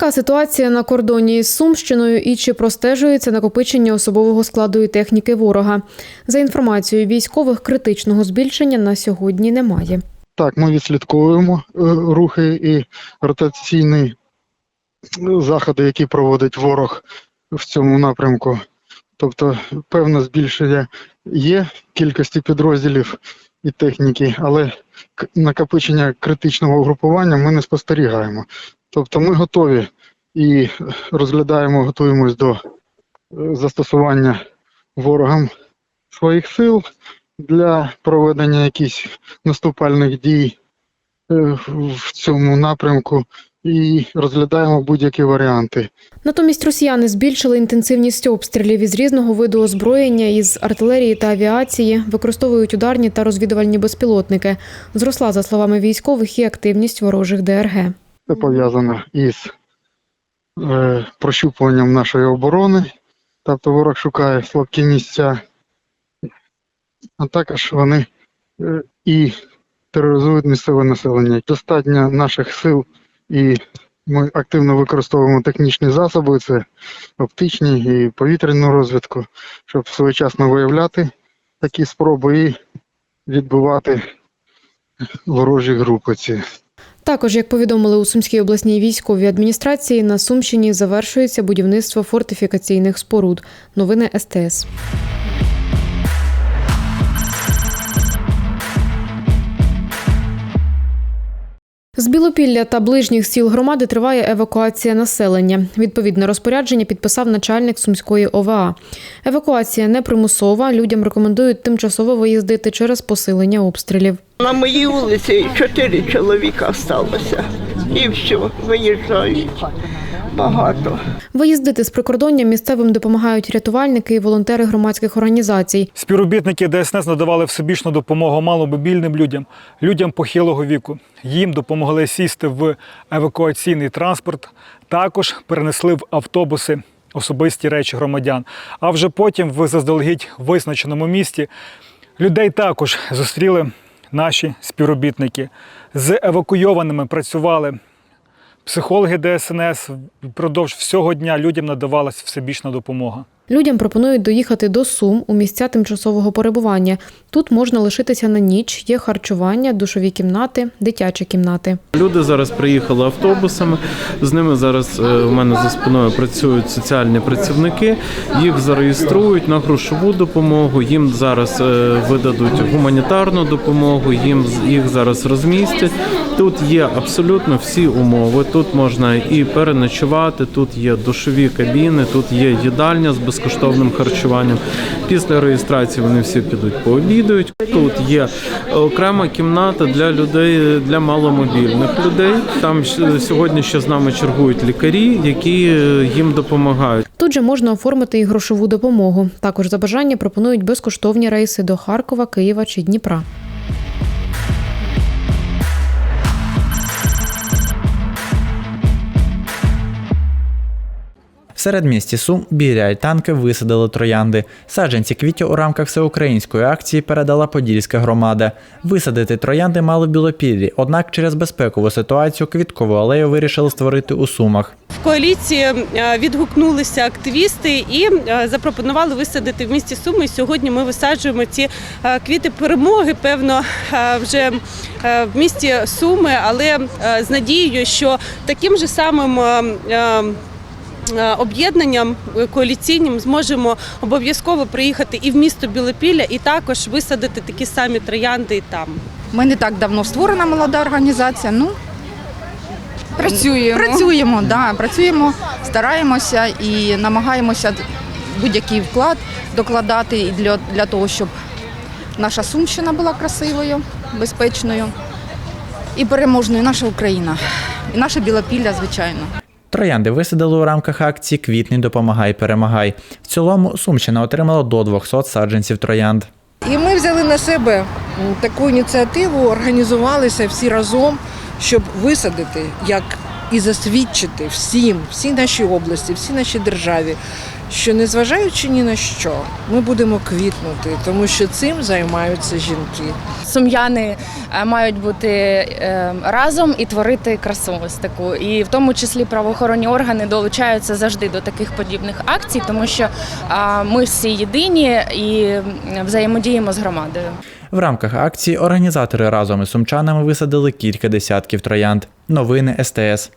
Яка ситуація на кордоні із Сумщиною і чи простежується накопичення особового складу і техніки ворога? За інформацією військових, критичного збільшення на сьогодні немає. Так, ми відслідковуємо е, рухи і ротаційні е, заходи, які проводить ворог в цьому напрямку. Тобто певне збільшення є кількості підрозділів і техніки, але накопичення критичного угрупування ми не спостерігаємо. Тобто ми готові і розглядаємо, готуємось до е, застосування ворогам своїх сил для проведення якихось наступальних дій е, в цьому напрямку і розглядаємо будь-які варіанти. Натомість росіяни збільшили інтенсивність обстрілів із різного виду озброєння із артилерії та авіації, використовують ударні та розвідувальні безпілотники. Зросла, за словами військових, і активність ворожих ДРГ. Це пов'язано із е, прощупуванням нашої оборони. Тобто ворог шукає слабкі місця, а також вони е, і тероризують місцеве населення. Достатньо наших сил і ми активно використовуємо технічні засоби, це оптичні і повітряну розвідку, щоб своєчасно виявляти такі спроби і відбивати ворожі групи ці. Також, як повідомили у Сумській обласній військовій адміністрації, на Сумщині завершується будівництво фортифікаційних споруд. Новини СТС. Білопілля та ближніх сіл громади триває евакуація населення. Відповідне розпорядження підписав начальник Сумської ОВА. Евакуація не примусова. Людям рекомендують тимчасово виїздити через посилення обстрілів. На моїй вулиці чотири чоловіка сталося. І все, виїжджають. Багато. Виїздити з прикордоння місцевим допомагають рятувальники і волонтери громадських організацій. Співробітники ДСНС надавали всебічну допомогу маломобільним людям, людям похилого віку. Їм допомогли сісти в евакуаційний транспорт, також перенесли в автобуси особисті речі громадян. А вже потім в заздалегідь визначеному місті людей також зустріли наші співробітники. З евакуйованими працювали психологи ДСНС. Впродовж всього дня людям надавалась всебічна допомога. Людям пропонують доїхати до Сум у місця тимчасового перебування. Тут можна лишитися на ніч, є харчування, душові кімнати, дитячі кімнати. Люди зараз приїхали автобусами. З ними зараз е, у мене за спиною працюють соціальні працівники. Їх зареєструють на грошову допомогу. Їм зараз е, видадуть гуманітарну допомогу. Їм з- їх зараз розмістять. Тут є абсолютно всі умови. Тут можна і переночувати. Тут є душові кабіни, тут є їдальня з безкоштовним харчуванням. Після реєстрації вони всі підуть пообідають. Тут є окрема кімната для людей для маломобільних людей. Там сьогодні ще з нами чергують лікарі, які е, їм допомагають. Тут же можна оформити і грошову допомогу. Також за бажання пропонують безкоштовні рейси до Харкова, Києва чи Дніпра. В середмісті Сум біля альтанки висадили троянди. Саджанці квітів у рамках всеукраїнської акції передала Подільська громада. Висадити троянди мали в Білопіллі, однак через безпекову ситуацію квіткову алею вирішили створити у Сумах. В коаліції е, відгукнулися активісти і е, запропонували висадити в місті Суми. Сьогодні ми висаджуємо ці е, квіти перемоги, певно, вже в місті Суми, але з надією, що таким же самим. Е, Об'єднанням е, коаліційним зможемо обов'язково приїхати і в місто Білопілля, і також висадити такі самі троянди і там. Ми не так давно створена молода організація. Ну Працюємо. працюємо, да, працюємо, стараємося і намагаємося будь-який вклад докладати для, для того, щоб наша Сумщина була красивою, безпечною і переможною наша Україна, і наша Білопілля, звичайно. Троянди висадили у рамках акції Квітний допомагай перемагай. В цілому Сумщина отримала до 200 саджанців троянд. І ми взяли на себе таку ініціативу, організувалися всі разом, щоб висадити як і засвідчити всім, всій нашій області, всій нашій державі, що незважаючи ні на що, ми будемо квітнути, тому що цим займаються жінки. Сум'яни е, мають бути е, разом і творити красу ось таку. І в тому числі правоохоронні органи долучаються завжди до таких подібних акцій, тому що ми всі єдині і взаємодіємо з громадою. В рамках акції організатори разом із сумчанами висадили кілька десятків троянд. Новини СТС.